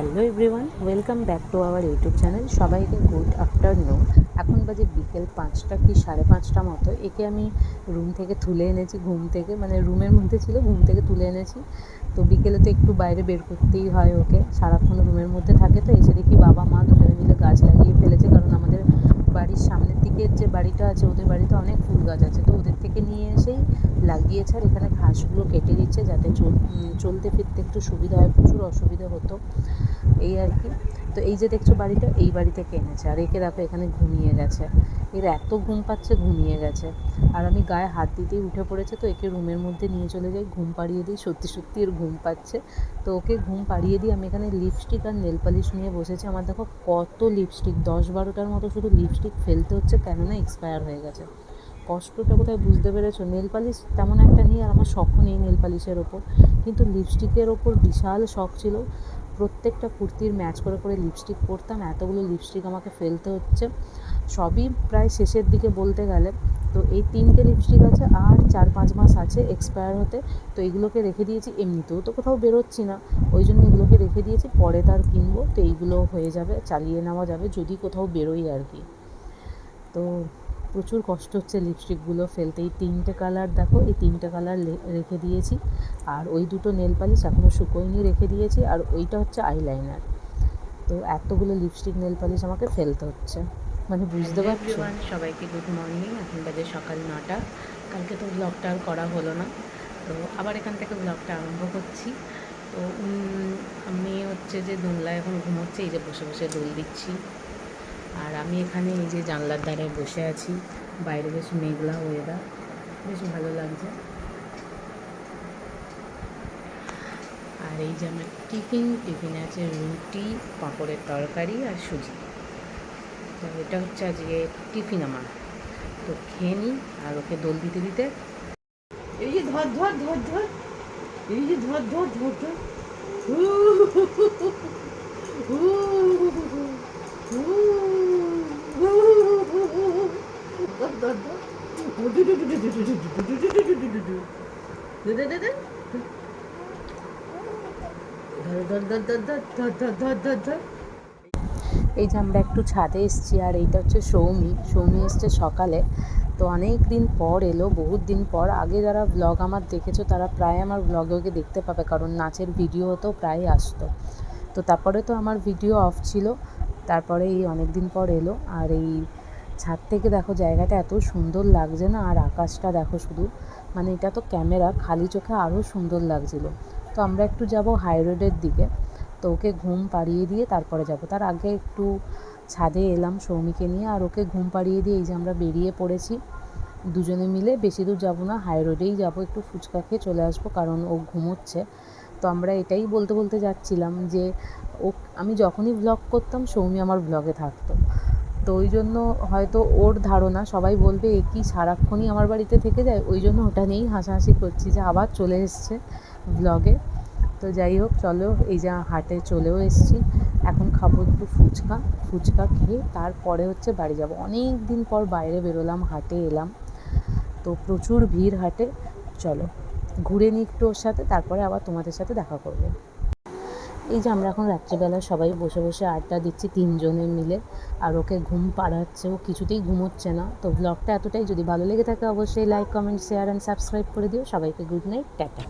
Everyone, welcome back to our YouTube channel. সবাইকে good afternoon. এখন বাজে বিকেল পাঁচটা কি সাড়ে পাঁচটা মতো। একে আমি রুম থেকে তুলে এনেছি, ঘুম থেকে মানে রুমের মধ্যে ছিল, ঘুম থেকে তুলে এনেছি। তো বিকেলে তো একটু বাইরে বের করতেই হয় ওকে। সারাক্ষণ রুমের মধ্যে থাকে তো, এসে দেখি বাবা মা দুজনে মিলে গাছ লাগিয়ে ফেলেছে। কারণ আমাদের বাড়ির সামনের দিকের যে বাড়িটা আছে, ওদের বাড়িতে অনেক ফুল গাছ আছে তো ওদের থেকে নিয়ে এসেই লাগিয়েছে আর এখানে ঘাসগুলো কেটে দিচ্ছে যাতে চল- চলতে ফিরতে একটু সুবিধা হয়, প্রচুর অসুবিধা হতো। এই আর কি। তো এই যে দেখছ বাড়িটা, এই বাড়ি থেকে এনেছে? আর একে দেখো এখানে ঘুমিয়ে গেছে। এর এত ঘুম পাচ্ছে, ঘুমিয়ে গেছে। আর আমি গায়ে হাত দিতেই উঠে পড়েছে, তো একে রুমের মধ্যে নিয়ে চলে যাই, ঘুম পাড়িয়ে দিই। সত্যি সত্যি এর ঘুম পাচ্ছে। তো ওকে ঘুম পাড়িয়ে দিই আমি এখানে লিপস্টিক আর নেল পালিশ নিয়ে বসেছি। আমার দেখো কত লিপস্টিক দশ বারোটার মতো শুধু লিপস্টিক ফেলতে হচ্ছে, কেননা এক্সপায়ার হয়ে গেছে। কষ্টটা কোথায় বুঝতে পেরেছ? নেল পালিশ তেমন একটা নেই, আর আমার শখও নেই নেল পালিশের ওপর। কিন্তু লিপস্টিকের ওপর বিশাল শখ ছিল। প্রত্যেকটা কুর্তির ম্যাচ করে করে লিপস্টিক পরতাম, এতগুলো লিপস্টিক আমাকে ফেলতে হচ্ছে। সবই প্রায় শেষের দিকে বলতে গেলে। তো এই তিনটে লিপস্টিক আছে, আর চার পাঁচ মাস আছে এক্সপায়ার হতে। তো এগুলোকে রেখে দিয়েছি, এমনিতেও তো কোথাও বেরোচ্ছি না। ওই জন্য এগুলোকে রেখে দিয়েছি, পরে তার কিনবো। তো এইগুলো হয়ে যাবে, চালিয়ে নেওয়া যাবে, যদি কোথাও বেরোই আর কি। তো প্রচুর কষ্ট হচ্ছে লিপস্টিকগুলো ফেলতে। এই তিনটে কালার দেখো এই তিনটে কালার রেখে দিয়েছি। আর ওই দুটো নেল পালিশ এখনও শুকোয়নি রেখে দিয়েছি। আর ওইটা হচ্ছে আইলাইনার তো এতগুলো লিপস্টিক নেল পালিশ আমাকে ফেলতে হচ্ছে। মানে বুঝতে পারছ? সবাইকে গুড মর্নিং এখন বাজে সকাল নটা। কালকে তো ব্লগটা আর করা হলো না। তো আবার এখান থেকে ব্লগটা আরম্ভ করছি। তো মেয়ে হচ্ছে যে দোলনায় এখন ঘুমোচ্ছে এই যে বসে বসে দোল দিচ্ছি। আর আমি এখানে এই যে জানলার ধারে বসে আছি। বাইরে বেশ মেঘলা ওয়েদার বেশ ভালো লাগছে। আর এই যে আমার টিফিন, টিফিনে আছে রুটি, পাঁপড়ের তরকারি আর সুজি। তো এটা হচ্ছে আজকে টিফিন আমার। তো খেয়ে নিই আর ওকে দোল দিতে দিতে। এই যে ধর ধর ধর ধর। এই যে ধর ধর ধর ধর। এই যে আমরা একটু ছাদে এসেছি, আর এইটা হচ্ছে সৌমি। সৌমি এসছে সকালে। তো অনেক দিন পর এলো, বহুত দিন পর। আগে যারা ব্লগ আমার দেখেছ, তারা প্রায় আমার ব্লগে দেখতে পাবে, কারণ নাচের ভিডিও তো প্রায় আসতো। তো তারপরে তো আমার ভিডিও অফ ছিল। তারপরে এই অনেক দিন পর এলো, আর এই ছাদ থেকে দেখো জায়গাটা এত সুন্দর লাগছে না? আর আকাশটা দেখো শুধু। মানে এটা তো ক্যামেরা, খালি চোখে আরও সুন্দর লাগছিল। তো আমরা একটু যাব হাই রোডের দিকে। তো ওকে ঘুম পাড়িয়ে দিয়ে তারপরে যাব। তার আগে একটু ছাদে এলাম সৌমিকে নিয়ে, আর ওকে ঘুম পাড়িয়ে দিয়ে এই যে আমরা বেরিয়ে পড়েছি। দুজনে মিলে বেশি দূর যাব না হাই রোডেই যাব, একটু ফুচকা খেয়ে চলে আসব কারণ ও ঘুমোচ্ছে। তো আমরা এটাই বলতে বলতে যাচ্ছিলাম যে, ও, আমি যখনই ব্লগ করতাম সৌমি আমার ব্লগে থাকতো। তো ওই জন্য হয়তো ওর ধারণা, সবাই বলবে, এ কি সারাক্ষণই আমার বাড়িতে থেকে যায়? ওই জন্য ওটা নিয়েই হাসাহাসি করছি যে আবার চলে এসছে ব্লগে তো যাই হোক, চলো এই যে হাটে চলেও এসেছি। এখন খাব একটু ফুচকা। ফুচকা খেয়ে তারপরে হচ্ছে বাড়ি যাব। অনেক দিন পর বাইরে বেরোলাম, হাটে এলাম। তো প্রচুর ভিড় হাটে। চলো, ঘুরে নিই একটু ওর সাথে, তারপরে আবার তোমাদের সাথে দেখা করব। এই যে আমরা এখন রাত্রিবেলা সবাই বসে বসে আড্ডা দিচ্ছি তিনজনে মিলে, আর ওকে ঘুম পাড়াচ্ছে, ও কিছুতেই ঘুমোচ্ছে না। তো ব্লগটা এতটাই, যদি ভালো লেগে থাকে অবশ্যই like comment share and subscribe করে দিও। সবাইকে গুড নাইট টাটা।